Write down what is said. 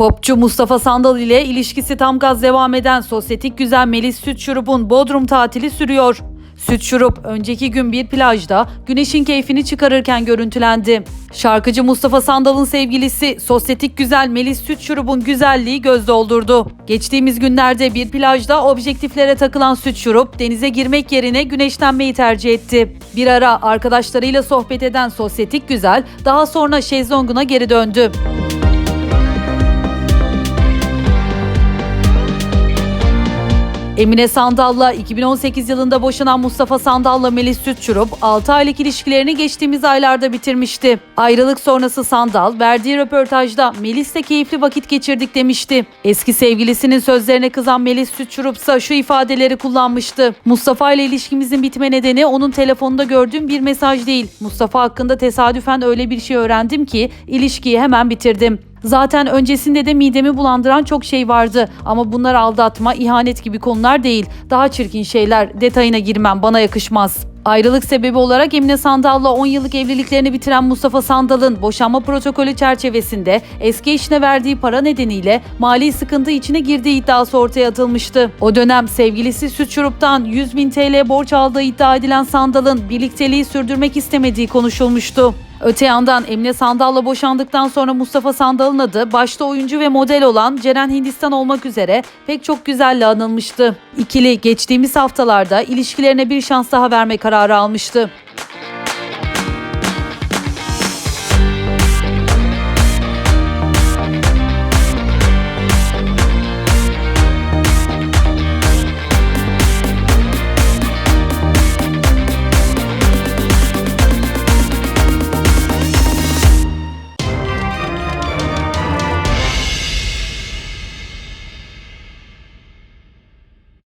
Popçu Mustafa Sandal ile ilişkisi tam gaz devam eden sosyetik güzel Melis Süt Şurup'un Bodrum tatili sürüyor. Süt Şurup önceki gün bir plajda güneşin keyfini çıkarırken görüntülendi. Şarkıcı Mustafa Sandal'ın sevgilisi sosyetik güzel Melis Süt Şurup'un güzelliği göz doldurdu. Geçtiğimiz günlerde bir plajda objektiflere takılan Süt Şurup denize girmek yerine güneşlenmeyi tercih etti. Bir ara arkadaşlarıyla sohbet eden sosyetik güzel daha sonra şezlonguna geri döndü. Emine Sandal'la 2018 yılında boşanan Mustafa Sandal'la Melis Sütçurup 6 aylık ilişkilerini geçtiğimiz aylarda bitirmişti. Ayrılık sonrası Sandal verdiği röportajda Melis'le keyifli vakit geçirdik demişti. Eski sevgilisinin sözlerine kızan Melis Sütçurup ise şu ifadeleri kullanmıştı. Mustafa ile ilişkimizin bitme nedeni onun telefonunda gördüğüm bir mesaj değil. Mustafa hakkında tesadüfen öyle bir şey öğrendim ki ilişkiyi hemen bitirdim. Zaten öncesinde de midemi bulandıran çok şey vardı ama bunlar aldatma, ihanet gibi konular değil. Daha çirkin şeyler. Detayına girmem bana yakışmaz. Ayrılık sebebi olarak Emine Sandal'la 10 yıllık evliliklerini bitiren Mustafa Sandal'ın boşanma protokolü çerçevesinde eski eşine verdiği para nedeniyle mali sıkıntı içine girdiği iddiası ortaya atılmıştı. O dönem sevgilisi Süt Şurup'tan 100 bin TL borç aldığı iddia edilen Sandal'ın birlikteliği sürdürmek istemediği konuşulmuştu. Öte yandan Emine Sandal'la boşandıktan sonra Mustafa Sandal'ın adı başta oyuncu ve model olan Ceren Hindistan olmak üzere pek çok güzelle anılmıştı. İkili geçtiğimiz haftalarda ilişkilerine bir şans daha verme kararı almıştı.